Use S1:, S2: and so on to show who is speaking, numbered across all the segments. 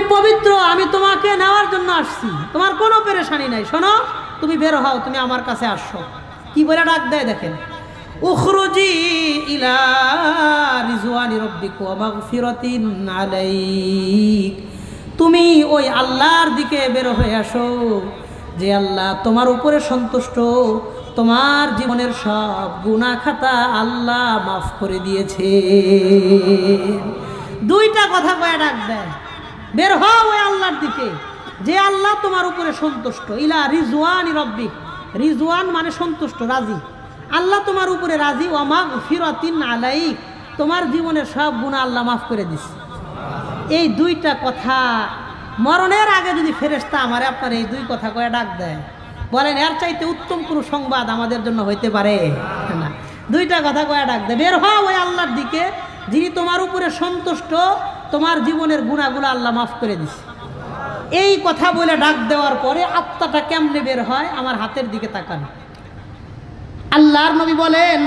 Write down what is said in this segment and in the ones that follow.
S1: তুমি পবিত্র, আমি তোমাকে নেওয়ার জন্য আসছি। তোমার কোনো পেরেশানি নাই। শোনো, তুমি বের হও, তুমি আমার কাছে আসছো কি বলে ডাক দেয় দেখেন? উখরুজি ইলা রিজওয়ানি মাগফিরাতিন আলাইক। তুমি ওই আল্লাহর দিকে বের হয়ে আসো, যে আল্লাহ তোমার উপরে সন্তুষ্ট। তোমার জীবনের সব গুনাহ খাতা আল্লাহ মাফ করে দিয়েছে। দুইটা কথা কয়ে ডাক দেয়। বের হও আল্লাহর দিকে। যে আল্লাহ তোমার উপরে সন্তুষ্ট। ইলা রিজওয়ান রব্বিক। রিজওয়ান মানে সন্তুষ্ট, রাজি। আল্লাহ তোমার উপরে রাজি। ওমা ফিরতিন আলাইক। তোমার জীবনের সব গুণা আল্লাহ মাফ করে দিছে এই দুইটা কথা মরণের আগে যদি ফেরেস্তা আমারে আপনার এই দুই কথা কয়ে ডাক দেয়, বলেন, এর চাইতে উত্তম কোনো সংবাদ আমাদের জন্য হইতে পারে? না। দুইটা কথা কয়ে ডাক দেয়। বের হও ওই আল্লাহর দিকে। যিনি তোমার উপরে সন্তুষ্ট তোমার জীবনের গুণাগুলো আল্লাহ মাফ করে দিছে। এই কথা বলে ডাক দেওয়ার পরে আত্মাটা কেমনে বের হয়? আমার হাতের দিকে তাকান। আল্লাহর নবী বলেন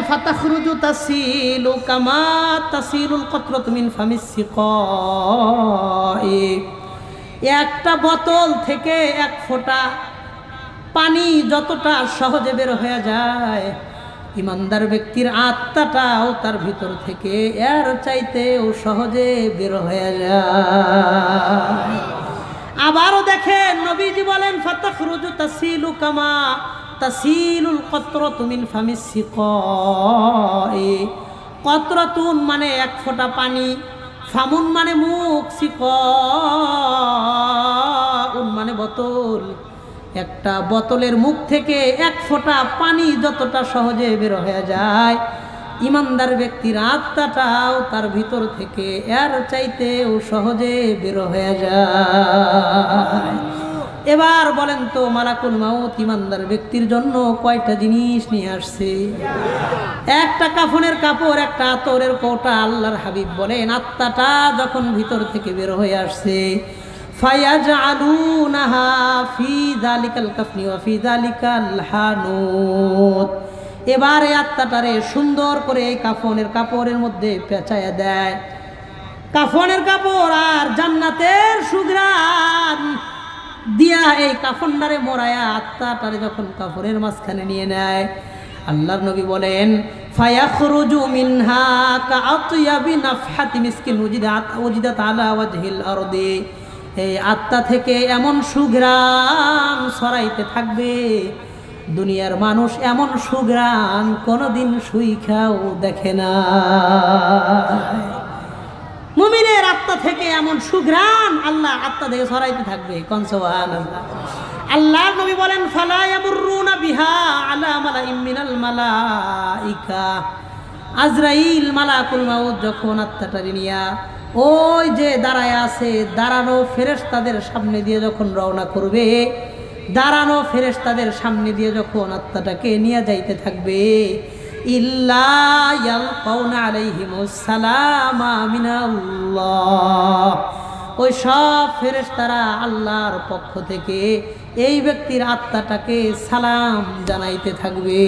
S1: একটা বোতল থেকে এক ফোঁটা পানি যতটা সহজে বের হয়ে যায় ইমানদার ব্যক্তির আত্মাটাও তার ভিতর থেকে এর চাইতে ও সহজে বের হয়ে যায়। আবারও দেখেন নবীজি বলেন, ফাতাখরুজু তাসিলু কামা তাসিলুল কতরাতু মিন ফামিস কতরাতুন মানে এক ফোঁটা পানি, ফামুন মানে মুখ সিকুন মানে বোতল। একটা বোতলের মুখ থেকে এক ফোঁটা পানি যতটা সহজে বের হয়ে যায়। ইমানদার ব্যক্তির আত্মাটাও তার ভিতর থেকে এর চাইতেও সহজে বের হয়ে যায়। এবার বলেন তো, মালাকুল মাউত ইমানদার ব্যক্তির জন্য কয়টা জিনিস নিয়ে আসছে? একটা কাফনের কাপড়, একটা আতরের কোটা, আল্লাহর হাবিব বলেন, আত্মাটা যখন ভিতর থেকে বের হয়ে আসছে ফায়াজ আলুনাহা ফি জালিকাল কাফনি ওয়া ফি জালিকাল হানুত। এবার এই আত্মাটারে সুন্দর করে কাফনের কাপড়ের মধ্যে পেঁচায়া দেয়। কাফনের কাপড় আর জান্নাতের সুগ্রান দিয়া এই কাফনটারে মোড়ায়া আত্মাটারে যখন কাফনের মাঝখানে নিয়ে নেয়, আল্লাহর নবী বলেন, ফায়াখরুজু মিনহা কাআতিয়াবি নাফহাতি মিসকিন উজিদাত উজিদাত আলা ওয়াজহিল আরদি। এই আত্মা থেকে এমন সুঘ্রাণ ছড়াইতে থাকবে। দুনিয়ার মানুষ এমন সুঘ্রাণ কোনোদিন সুই খাও দেখে না। মুমিনের আত্মা থেকে এমন সুঘ্রাণ আল্লাহ আত্মা থেকে ছড়াইতে থাকবে। কনসওয়ান আল্লাহ নবী বলেন, ফালা ইয়ামুরুনা বিহা আলা মালাইম মিনাল মালাইকা। আজরাইল মালাকুল মাউত যখন আত্মাটারি নিয়া ওই যে দাঁড়ায় আছে, দাঁড়ানো ফেরেশতাদের সামনে দিয়ে যখন রওনা করবে, দাঁড়ানো ফেরেশতাদের সামনে দিয়ে যখন আত্মাটাকে নিয়ে যাইতে থাকবে ওই সব ফেরেশতারা আল্লাহর পক্ষ থেকে এই ব্যক্তির আত্মাটাকে সালাম জানাইতে থাকবে।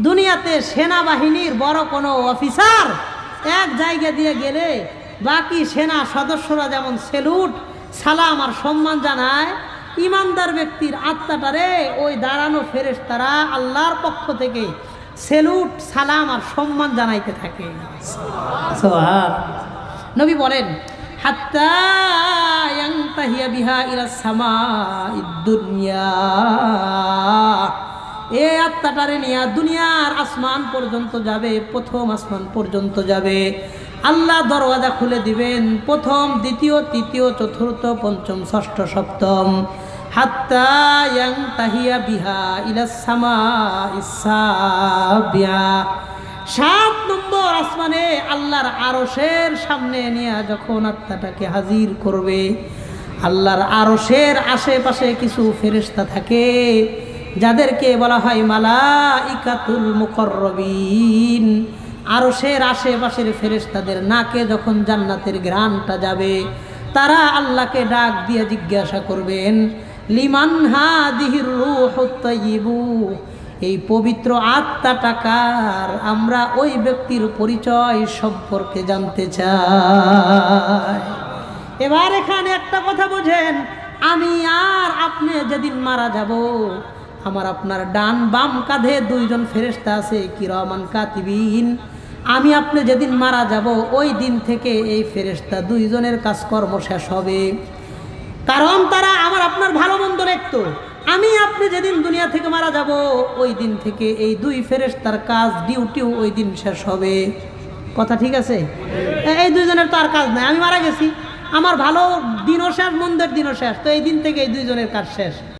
S1: দুনিয়াতে সেনাবাহিনীর বড় কোনো অফিসার এক জায়গা দিয়ে গেলে বাকি সেনা সদস্যরা যেমন সেলুট, সালাম আর সম্মান জানায়, ইমানদার ব্যক্তির আত্মাটারে ওই দাঁড়ানো ফেরেস তারা আল্লাহর পক্ষ থেকে সেলুট, সালাম আর সম্মান জানাইতে থাকে। নবী বলেন, হাত্তা বিহা ইলা সামাইদ দুনিয়া। এই আত্মাটারে নিয়ে দুনিয়ার আসমান পর্যন্ত যাবে, প্রথম আসমান পর্যন্ত যাবে। আল্লাহ দরওয়াজা খুলে দিবেন, প্রথম, দ্বিতীয়, তৃতীয়, চতুর্থ, পঞ্চম, ষষ্ঠ, সপ্তম। হাত্তা তাহিয়া বিহা ইলাসামা ইসাবিয়া সাত নম্বর আসমানে আল্লাহর আরশের সামনে নিয়ে যখন আত্মাটাকে হাজির করবে, আল্লাহর আরশের আশেপাশে কিছু ফেরেশতা থাকে। যাদেরকে বলা হয় মালা ইকাতুল মুকরবিন সের আশেপাশের ফেরেশতাদের নাকে যখন জান্নাতের গ্রানটা যাবে, তারা আল্লাহকে ডাক দিয়ে জিজ্ঞাসা করবেন, লিমান হা দিহির রুহ এই পবিত্র আত্মা টাকার আমরা ওই ব্যক্তির পরিচয় সম্পর্কে জানতে চাই। এবার এখানে একটা কথা বোঝেন, আমি আর আপনি যেদিন মারা যাব আমার আপনার ডান বাম কাঁধে দুইজন ফেরেস্তা আছে, কিরমান কাতিবিন। আমি আপনি যেদিন মারা যাব, ওই দিন থেকে এই ফেরেস্তা দুইজনের কাজকর্ম শেষ হবে। কারণ তারা আমার আপনার ভালো মন্দ লিখতো আমি আপনি যেদিন দুনিয়া থেকে মারা যাব, ওই দিন থেকে এই দুই ফেরেস্তার কাজ, ডিউটিও ওই দিন শেষ হবে। কথা ঠিক আছে? এই দুইজনের তো আর কাজ নাই, আমি মারা গেছি। আমার ভালো দিনও শেষ, মন্দের দিনও শেষ। তো এই দিন থেকে এই দুইজনের কাজ শেষ।